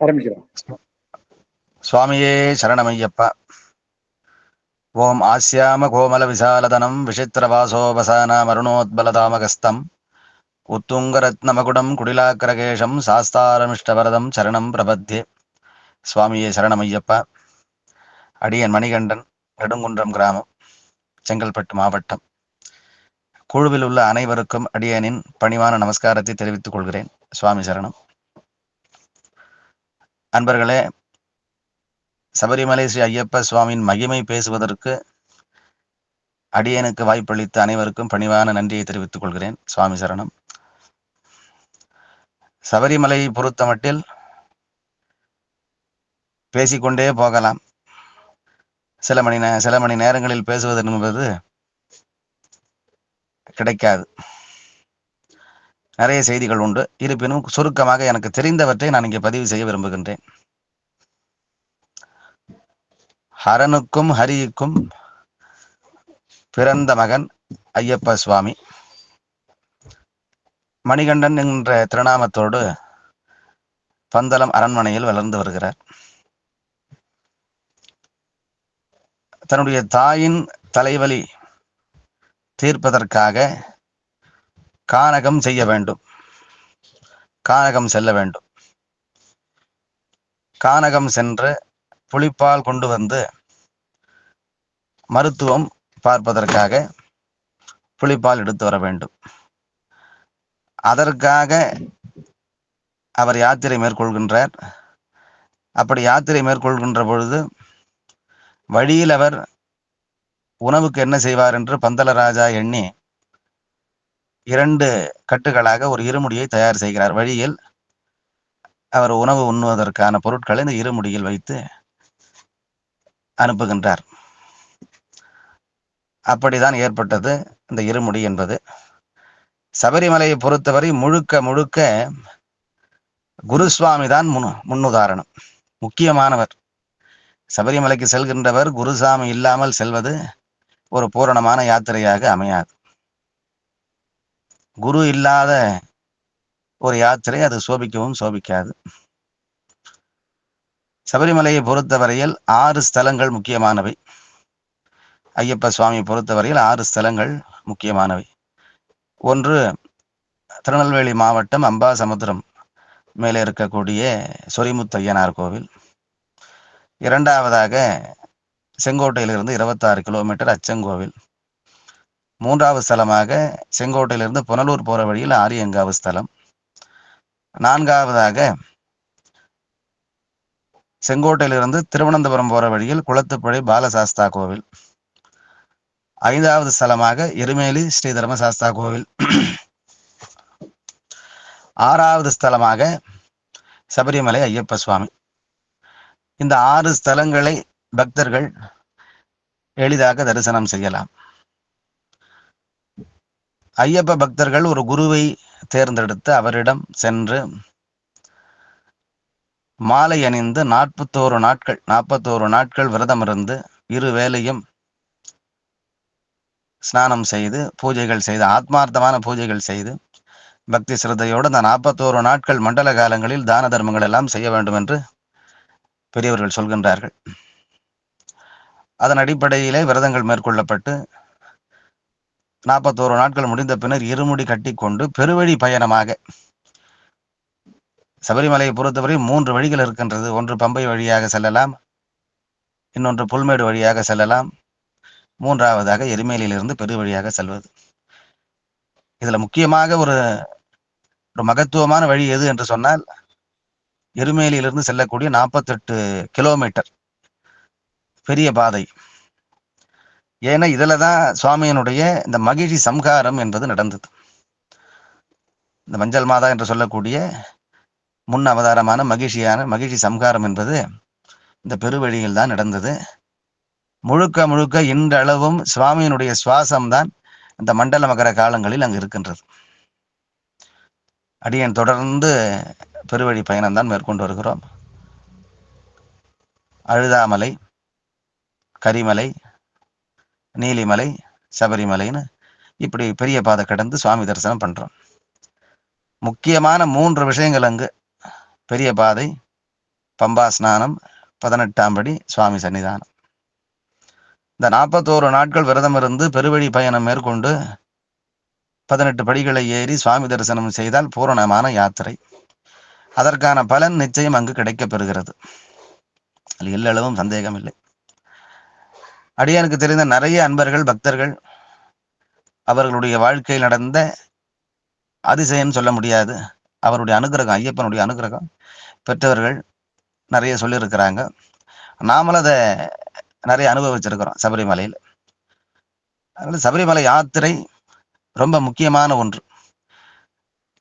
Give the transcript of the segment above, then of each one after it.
ஆரம்பிக்கிறோம். சுவாமியே சரணமையப்பா. ஓம் ஆசியாம கோமல விசாலதனம் விஷித்திரவாசோபசான மருணோத்பலதாமகஸ்தம். உத்துங்கரத்னமகுடம் குடிலாக்கரகேஷம் சாஸ்தாரமிஷ்டவரதம் சரணம் பிரபத்யே. சுவாமியே சரணமையப்பா. அடியன் மணிகண்டன் நெடுங்குன்றம் கிராமம் செங்கல்பட்டு மாவட்டம். குழுவில் உள்ள அனைவருக்கும் அடியனின் பணிவான நமஸ்காரத்தை தெரிவித்துக் கொள்கிறேன். சுவாமி சரணம். அன்பர்களே சபரிமலை ஸ்ரீ ஐயப்ப சுவாமியின் மகிமை பேசுவதற்கு அடியனுக்கு வாய்ப்பளித்த அனைவருக்கும் பணிவான நன்றியை தெரிவித்துக் கொள்கிறேன். சுவாமி சரணம். சபரிமலை பொறுத்தமட்டில் பேசிக்கொண்டே போகலாம். சில மணி நே சில மணி நேரங்களில் பேசுவது என்பது கிடைக்காது. நிறைய செய்திகள் உண்டு. இருப்பினும் சுருக்கமாக எனக்கு தெரிந்தவற்றை நான் இங்கே பதிவு செய்ய விரும்புகின்றேன். ஹரனுக்கும் ஹரிக்கும் பிறந்த மகன் ஐயப்ப சுவாமி. மணிகண்டன் என்ற திருநாமத்தோடு பந்தளம் அரண்மனையில் வளர்ந்து வருகிறார். தன்னுடைய தாயின் தலைவலி தீர்ப்பதற்காக கானகம் செய்ய வேண்டும். கானகம் செல்ல வேண்டும். கானகம் சென்று புளிப்பால் கொண்டு வந்து மருத்துவம் பார்ப்பதற்காக புளிப்பால் எடுத்து வர வேண்டும். அதற்காக அவர் யாத்திரை மேற்கொள்கின்றார். அப்படி யாத்திரை மேற்கொள்கின்ற பொழுது வழியில் அவர் உணவுக்கு என்ன செய்வார் என்று பந்தலராஜா எண்ணி இரண்டு கட்டுகளாக ஒரு இருமுடியை தயார் செய்கிறார். வழியில் அவர் உணவு உண்ணுவதற்கான பொருட்களை இந்த இருமுடியில் வைத்து அனுப்புகின்றார். அப்படிதான் ஏற்பட்டது இந்த இருமுடி என்பது. சபரிமலையை பொறுத்தவரை முழுக்க முழுக்க குருசுவாமி தான் முன் முன்னுதாரணம். முக்கியமானவர். சபரிமலைக்கு செல்கின்றவர் குருசாமி இல்லாமல் செல்வது ஒரு பூரணமான யாத்திரையாக அமையாது. குரு இல்லாத ஒரு யாத்திரை அது சோபிக்கவும் சோபிக்காது. சபரிமலையை பொறுத்தவரையில் ஆறு ஸ்தலங்கள் முக்கியமானவை. ஐயப்ப சுவாமி பொறுத்தவரையில் ஆறு ஸ்தலங்கள் முக்கியமானவை. ஒன்று திருநெல்வேலி மாவட்டம் அம்பாசமுத்திரம் மேலே இருக்கக்கூடிய சொரிமுத்தையனார் கோவில். இரண்டாவதாக செங்கோட்டையிலிருந்து இருபத்தாறு கிலோமீட்டர் அச்சங்கோவில். மூன்றாவது ஸ்தலமாக செங்கோட்டையிலிருந்து புனலூர் போற வழியில் ஆரியங்காவு ஸ்தலம். நான்காவதாக செங்கோட்டையிலிருந்து திருவனந்தபுரம் போற வழியில் குளத்துப்பழை பாலசாஸ்தா கோவில். ஐந்தாவது ஸ்தலமாக எருமேலி ஸ்ரீ தர்மசாஸ்தா கோவில். ஆறாவது ஸ்தலமாக சபரிமலை ஐயப்ப சுவாமி. இந்த ஆறு ஸ்தலங்களை பக்தர்கள் எளிதாக தரிசனம் செய்யலாம். ஐயப்ப பக்தர்கள் ஒரு குருவை தேர்ந்தெடுத்து அவரிடம் சென்று மாலை அணிந்து நாற்பத்தோரு நாட்கள் நாற்பத்தோரு நாட்கள் விரதம் இருந்து இரு வேலையும் ஸ்நானம் செய்து பூஜைகள் செய்து ஆத்மார்த்தமான பூஜைகள் செய்து பக்தி சிரத்தையோடு அந்த நாற்பத்தோரு நாட்கள் மண்டல காலங்களில் தான தர்மங்கள் எல்லாம் செய்ய வேண்டும் என்று பெரியவர்கள் சொல்கின்றார்கள். அதன் அடிப்படையிலே விரதங்கள் மேற்கொள்ளப்பட்டு நாற்பத்தோரு நாட்கள் முடிந்த பின்னர் இருமுடி கட்டிக்கொண்டு பெருவழி பயணமாக. சபரிமலையை பொறுத்தவரை மூன்று வழிகள் இருக்கின்றது. ஒன்று பம்பை வழியாக செல்லலாம். இன்னொன்று புல்மேடு வழியாக செல்லலாம். மூன்றாவதாக எரிமேலியிலிருந்து பெரு வழியாக செல்வது. இதில் முக்கியமாக ஒரு ஒரு மகத்துவமான வழி எது என்று சொன்னால் எருமேலியிலிருந்து செல்லக்கூடிய நாற்பத்தெட்டு கிலோமீட்டர் பெரிய பாதை. ஏன்னா இதில் தான் சுவாமியினுடைய இந்த மகிழ்ச்சி சம்ஹாரம் என்பது நடந்தது. இந்த மஞ்சள் மாதா என்று சொல்லக்கூடிய முன் அவதாரமான மகிழ்ச்சியான மகிழ்ச்சி சம்ஹாரம் என்பது இந்த பெருவழியில் தான் நடந்தது. முழுக்க முழுக்க இன்றளவும் சுவாமியினுடைய சுவாசம்தான் இந்த மண்டல மகர காலங்களில் அங்கு இருக்கின்றது. அடியன் தொடர்ந்து பெருவழி பயணம் தான் மேற்கொண்டு வருகிறோம். அழுதாமலை கரிமலை நீலிமலை சபரிமலைன்னு இப்படி பெரிய பாதை கடந்து சுவாமி தரிசனம் பண்ணுறோம் முக்கியமான மூன்று விஷயங்கள் அங்கு. பெரிய பாதை பம்பா ஸ்நானம் பதினெட்டாம் படி சுவாமி சன்னிதானம். இந்த நாற்பத்தோரு நாட்கள் விரதம் இருந்து பெருவழி பயணம் மேற்கொண்டு பதினெட்டு படிகளை ஏறி சுவாமி தரிசனம் செய்தால் பூரணமான யாத்திரை. அதற்கான பலன் நிச்சயம் அங்கு கிடைக்கப் பெறுகிறது அதில் எல்லளவும் சந்தேகம் இல்லை அடியானுக்கு தெரிந்த நிறைய அன்பர்கள் பக்தர்கள் அவர்களுடைய வாழ்க்கையில் நடந்த அதிசயம் சொல்ல முடியாது. அவருடைய அனுகிரகம் ஐயப்பனுடைய அனுகிரகம் பெற்றவர்கள் நிறைய சொல்லியிருக்கிறாங்க. நாமளும் அதை நிறைய அனுபவிச்சிருக்கிறோம் சபரிமலையில். அதனால சபரிமலை யாத்திரை ரொம்ப முக்கியமான ஒன்று.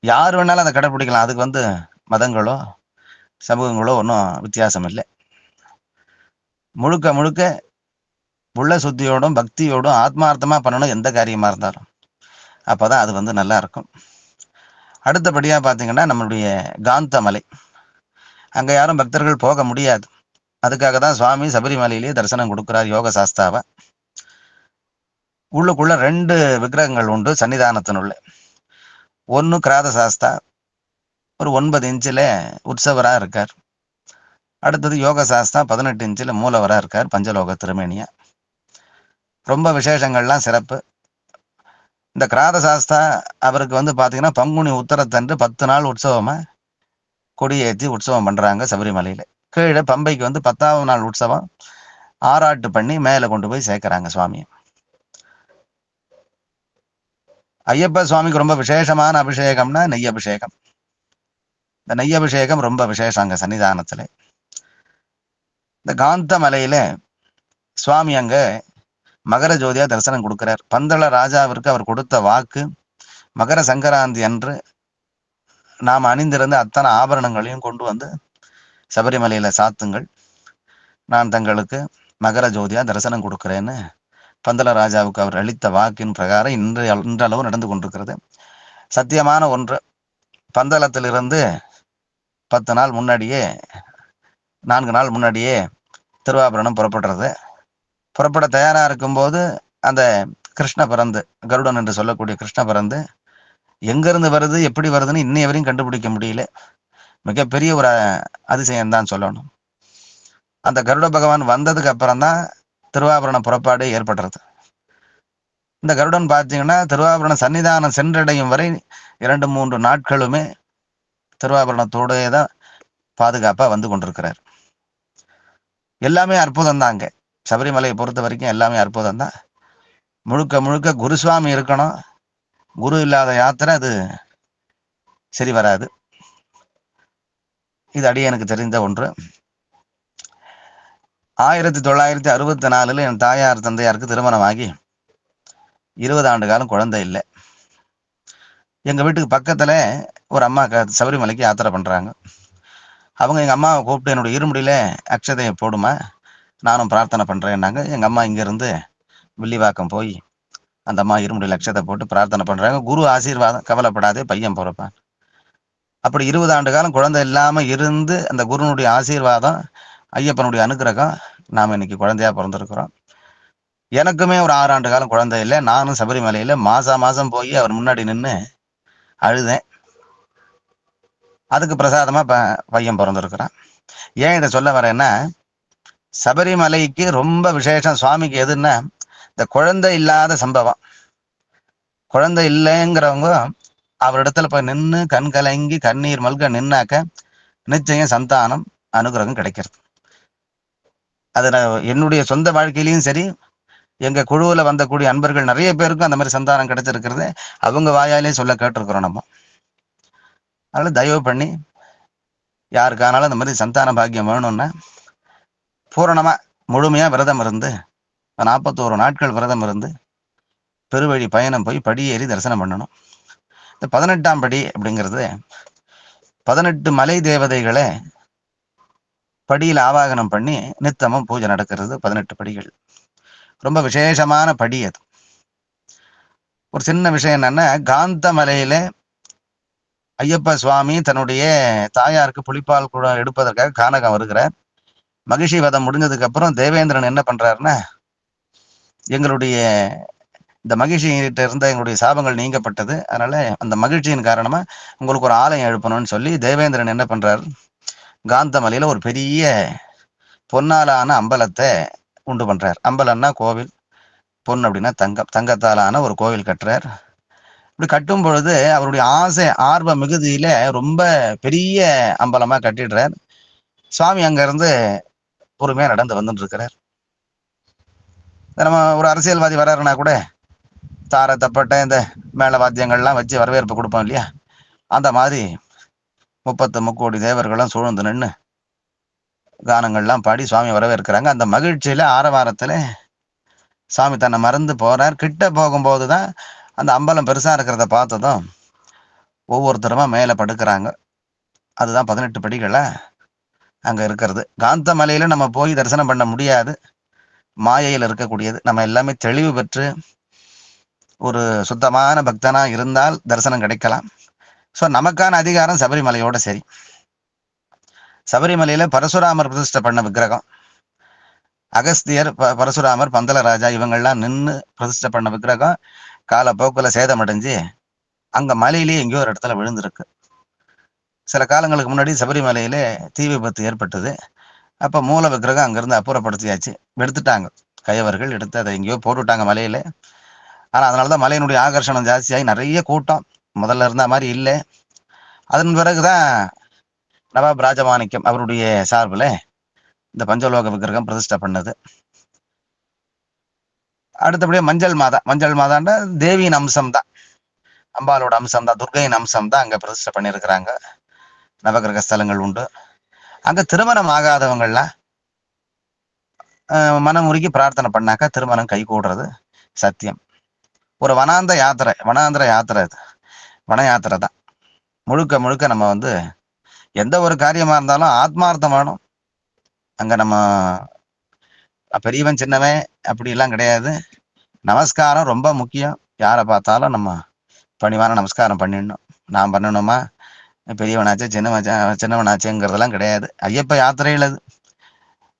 யார் வேணாலும் அதை கடைப்பிடிக்கலாம். அதுக்கு வந்து மதங்களோ சமூகங்களோ ஒன்றும் வித்தியாசம் இல்லை. முழுக்க முழுக்க உள்ள சுத்தியோடும் பக்தியோடும் ஆத்மார்த்தமாக பண்ணணும் எந்த காரியமாக இருந்தாலும். அப்போ தான் அது வந்து நல்லா இருக்கும். அடுத்தபடியாக பார்த்தீங்கன்னா நம்மளுடைய காந்தமலை. அங்கே யாரும் பக்தர்கள் போக முடியாது. அதுக்காக தான் சுவாமி சபரிமலையிலேயே தரிசனம் கொடுக்குறார் யோக சாஸ்தாவை. உள்ளுக்குள்ள ரெண்டு விக்கிரகங்கள் உண்டு சன்னிதானத்தினுள்ள. ஒன்று கிராத சாஸ்தா ஒரு ஒன்பது இன்ச்சில் உற்சவராக இருக்கார். அடுத்தது யோக சாஸ்தா பதினெட்டு இன்ச்சில் மூலவராக இருக்கார் பஞ்சலோக திருமேனியா. ரொம்ப விசேஷங்கள்லாம் சிறப்பு. இந்த கிராத சாஸ்தா அவருக்கு வந்து பார்த்தீங்கன்னா பங்குனி உத்தரத்தன்று பத்து நாள் உற்சவமாக கொடியேற்றி உற்சவம் பண்ணுறாங்க சபரிமலையில். கீழே பம்பைக்கு வந்து பத்தாவது நாள் உற்சவம். ஆராட்டு பண்ணி மேலே கொண்டு போய் சேர்க்குறாங்க சுவாமியை. ஐயப்ப சுவாமிக்கு ரொம்ப விசேஷமான அபிஷேகம்னா நெய் அபிஷேகம் இந்த நெய் அபிஷேகம் ரொம்ப விசேஷம் அங்கே சன்னிதானத்தில். இந்த காந்த மலையில் சுவாமி அங்கே மகர ஜோதியா தரிசனம் கொடுக்கிறார். பந்தள ராஜாவிற்கு அவர் கொடுத்த வாக்கு மகர சங்கராந்தி அன்று நாம் அணிந்திருந்த அத்தனை ஆபரணங்களையும் கொண்டு வந்து சபரிமலையில சாத்துங்கள். நான் தங்களுக்கு மகர ஜோதியா தரிசனம் கொடுக்கிறேன்னு பந்தள ராஜாவுக்கு அவர் அளித்த வாக்கின் பிரகாரம் இன்று இன்றளவு நடந்து கொண்டிருக்கிறது. சத்தியமான ஒன்று பந்தளத்திலிருந்து பத்து நாள் முன்னாடியே நான்கு நாள் முன்னாடியே திருவாபரணம் புறப்படுறது. புறப்பட தயாரா இருக்கும்போது அந்த கிருஷ்ண பிறந்து கருடன் என்று சொல்லக்கூடிய கிருஷ்ண பிறந்து எங்கிருந்து வருது எப்படி வருதுன்னு இன்னைய வரையும் கண்டுபிடிக்க முடியல. மிகப்பெரிய ஒரு அதிசயம் தான் சொல்லணும். அந்த கருட பகவான் வந்ததுக்கு அப்புறம் தான் திருவாபரண புறப்பாடு ஏற்படுறது. இந்த கருடன் பார்த்தீங்கன்னா திருவாபரண சன்னிதானம் சென்றடையும் வரை இரண்டு மூன்று நாட்களுமே திருவாபரணத்தோடே தான் பாதுகாப்பாக வந்து கொண்டிருக்கிறார். எல்லாமே அற்புதம் தாங்க சபரிமலையை பொறுத்த வரைக்கும் எல்லாமே அற்புதம் தான் முழுக்க முழுக்க குருசுவாமி இருக்கணும். குரு இல்லாத யாத்திரை அது சரி வராது. இது அடியனுக்கு தெரிந்த ஒன்று. ஆயிரத்தி தொள்ளாயிரத்தி அறுபத்தி நாலுல என் தாயார் தந்தையாருக்கு திருமணமாகி இருபது ஆண்டு காலம் குழந்தை இல்லை. எங்க வீட்டுக்கு பக்கத்துல ஒரு அம்மா க- சபரிமலைக்கு யாத்திரை பண்றாங்க. அவங்க எங்க அம்மாவை கூப்பிட்டு என்னோட இருமுடியில அக்ஷதையை போடுமா? நானும் பிரார்த்தனை பண்ணுறேன்னாங்க எங்கள் அம்மா இங்கேருந்து வில்லிவாக்கம் போய் அந்த அம்மா இருமுடி லட்சத்தை போட்டு பிரார்த்தனை பண்ணுறாங்க குரு ஆசீர்வாதம் கவலைப்படாதே பையன் பிறப்பான் அப்படி இருபது ஆண்டு காலம் குழந்தை இல்லாமல் இருந்து அந்த குருனுடைய ஆசீர்வாதம் ஐயப்பனுடைய அனுக்கிரகம் நாம் இன்னைக்கு குழந்தையா பிறந்திருக்கிறோம். எனக்குமே ஒரு ஆறு ஆண்டு காலம் குழந்தை இல்லை. நானும் சபரிமலையில் மாசா மாதம் போய் அவர் முன்னாடி நின்று அழுதேன். அதுக்கு பிரசாதமாக ப- பையன் பிறந்திருக்கிறான். ஏன் இதை சொல்ல வரேன்னா சபரிமலைக்கு ரொம்ப விசேஷம். சுவாமிக்கு எதுன்னா இந்த குழந்தை இல்லாத சம்பவம். குழந்தை இல்லைங்கிறவங்க அவரிடத்துல போய் நின்று கண் கலங்கி கண்ணீர் மல்க நின்னாக்க நிச்சயம் சந்தானம் அனுகிரகம் கிடைக்கிறது. அது என்னுடைய சொந்த வாழ்க்கையிலையும் சரி எங்க குழுவுல வந்தக்கூடிய அன்பர்கள் நிறைய பேருக்கும் அந்த மாதிரி சந்தானம் கிடைச்சிருக்கிறது. அவங்க வாயாலே சொல்ல கேட்டிருக்கிறோம் நம்ம. அதனால தயவு பண்ணி யாருக்கானாலும் அந்த மாதிரி சந்தான பாக்கியம் வேணும்னா பூரணமா முழுமையா விரதம் இருந்து நாற்பத்தோரு நாட்கள் விரதம் இருந்து பெருவழி பயணம் போய் படியேறி தரிசனம் பண்ணணும். இந்த பதினெட்டாம் படி அப்படிங்கிறது பதினெட்டு மலை தேவதைகளை படியில் ஆவாகனம் பண்ணி நித்தமும் பூஜை நடக்கிறது பதினெட்டு படிகள். ரொம்ப விசேஷமான படி அது. ஒரு சின்ன விஷயம் என்னன்னா காந்த மலையில ஐயப்ப சுவாமி தன்னுடைய தாயாருக்கு புளிப்பால் கூட எடுப்பதற்காக கானகம் வருகிறார். மகிழ்ச்சி வதம் முடிஞ்சதுக்கு அப்புறம் தேவேந்திரன் என்ன பண்றாருன்னா எங்களுடைய இந்த மகிழ்ச்சியிட்ட இருந்த எங்களுடைய சாபங்கள் நீங்கப்பட்டது. அதனால அந்த மகிழ்ச்சியின் காரணமா உங்களுக்கு ஒரு ஆலயம் எழுப்பணும்னு சொல்லி தேவேந்திரன் என்ன பண்றாரு? காந்தமலையில ஒரு பெரிய பொன்னாலான அம்பலத்தை உண்டு பண்றார். அம்பலம்னா கோவில் பொன் அப்படின்னா தங்கம் தங்கத்தாலான ஒரு கோவில் கட்டுறார். இப்படி கட்டும் பொழுது அவருடைய ஆசை ஆர்வ மிகுதியில ரொம்ப பெரிய அம்பலமா கட்டிடுறார். சுவாமி அங்கேருந்து பொறுமையாக பொறுமையா நடந்து வந்துட்டு இருக்கிறார் நம்ம ஒரு அரசியல்வாதி வர்றாருன்னா கூட தார தப்பட்ட இந்த மேல வாத்தியங்கள்லாம் வச்சு வரவேற்பு கொடுப்போம் இல்லையா? அந்த மாதிரி முப்பத்து முக்கோடி தேவர்களும் சூழ்ந்து நின்று கானங்கள்லாம் பாடி சுவாமி வரவேற்கிறாங்க. அந்த மகிழ்ச்சியில ஆரவாரத்துல சாமி தன்னை மறந்து போறார். கிட்ட போகும்போது தான் அந்த அம்பலம் பெருசா இருக்கிறத பார்த்ததும் ஒவ்வொருத்தருமா மேலே படுக்கிறாங்க. அதுதான் பதினெட்டு படிகளை? அங்கே இருக்கிறது. காந்தமலையில் நம்ம போய் தரிசனம் பண்ண முடியாது. மாயையில் இருக்கக்கூடியது. நம்ம எல்லாமே தெளிவு பெற்று ஒரு சுத்தமான பக்தனாக இருந்தால் தரிசனம் கிடைக்கலாம். ஸோ நமக்கான அதிகாரம் சபரிமலையோட சரி. சபரிமலையில் பரசுராமர் பிரதிஷ்டை பண்ண விக்கிரகம். அகஸ்தியர் ப பரசுராமர் பந்தலராஜா இவங்கள்லாம் நின்று பிரதிஷ்டை பண்ண விக்கிரகம். காலப்போக்கில் சேதமடைஞ்சு அங்கே மலையிலேயே எங்கேயோ ஒரு இடத்துல விழுந்திருக்கு. சில காலங்களுக்கு முன்னாடி சபரிமலையிலே தீ விபத்து ஏற்பட்டது. அப்போ மூல விக்கிரகம் அங்கேருந்து அப்புறப்படுத்தியாச்சு. எடுத்துட்டாங்க. கையவர்கள் எடுத்து அதை எங்கேயோ போட்டுவிட்டாங்க மலையில. அதனால தான் மலையினுடைய ஆகர்ஷணம் ஜாஸ்தியாகி நிறைய கூட்டம். முதல்ல இருந்த மாதிரி இல்லை. அதன் பிறகுதான் நவாப் ராஜமாணிக்கம் அவருடைய சார்பில் இந்த பஞ்சலோக விக்கிரகம் பிரதிஷ்டை பண்ணது. அடுத்தபடியே மஞ்சள் மாதா. மஞ்சள் மாதாண்டா தேவியின் அம்சம் தான் அம்பாலோட அம்சம் தான் துர்கையின் அம்சம் தான் அங்கே பிரதிஷ்டை பண்ணியிருக்கிறாங்க. நவகிரக ஸ்தலங்கள் உண்டு. அங்க திருமணம் ஆகாதவங்கள்லாம் மனம் உருகி பிரார்த்தனை பண்ணாக்கா திருமணம் கை கூடுறது சத்தியம். ஒரு வனாந்த யாத்திரை வனாந்திர யாத்திரை இது வன யாத்திரை தான். முழுக்க முழுக்க நம்ம வந்து எந்த ஒரு காரியமாக இருந்தாலும் ஆத்மார்த்தம் வேணும் அங்கே நம்ம பெரியவன் சின்னவன் அப்படிலாம் கிடையாது. நமஸ்காரம் ரொம்ப முக்கியம். யாரை பார்த்தாலும் நம்ம பணிவான நமஸ்காரம் பண்ணிடணும். நான் பண்ணணுமா? பெரியவனாச்சே சின்னவனாச்சா சின்னவனாச்சேங்கிறதெல்லாம் கிடையாது. ஐயப்ப யாத்திரையில் அது.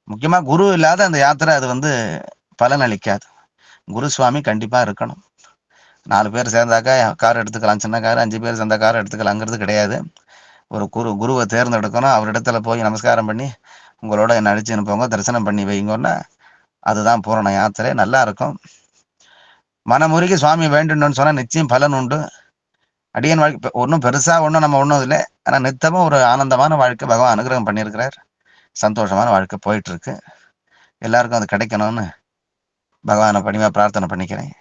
முக்கியமாக குரு இல்லாத அந்த யாத்திரை அது வந்து பலன் அளிக்காது. குரு சுவாமி கண்டிப்பாக இருக்கணும். நாலு பேர் சேர்ந்தாக்கா கார் எடுத்துக்கலாம் சின்ன கார் அஞ்சு பேர் சேர்ந்த கார் எடுத்துக்கலாங்கிறது கிடையாது. ஒரு குரு குருவை தேர்ந்தெடுக்கணும். அவரிடத்துல போய் நமஸ்காரம் பண்ணி உங்களோட என்ன அடிச்சு அனுப்புவாங்க தரிசனம் பண்ணி வைங்கன்னா. அதுதான் பூரண யாத்திரை. நல்லா இருக்கும். மனமுருகி சுவாமி வேண்டுன்னு சொன்னால் நிச்சயம் பலன் உண்டு. அடியன் வாழ்க்கை ஒன்றும் பெருசா ஒன்றும் நம்ம ஒன்றும் இல்லை. ஆனா நித்தமும் ஒரு ஆனந்தமான வாழ்க்கை பகவான் அனுகிரகம் பண்ணியிருக்கிறார். சந்தோஷமான வாழ்க்கை போயிட்டு இருக்கு எல்லாருக்கும் அது கிடைக்கணும்னு பகவானை பணிமையாக பிரார்த்தனை பண்ணிக்கிறேன்.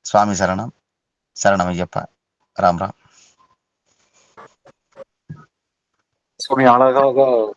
சுவாமி சரணம். சரணம் ஐயப்பா. ராம் ராம். சுவாமி அழகாக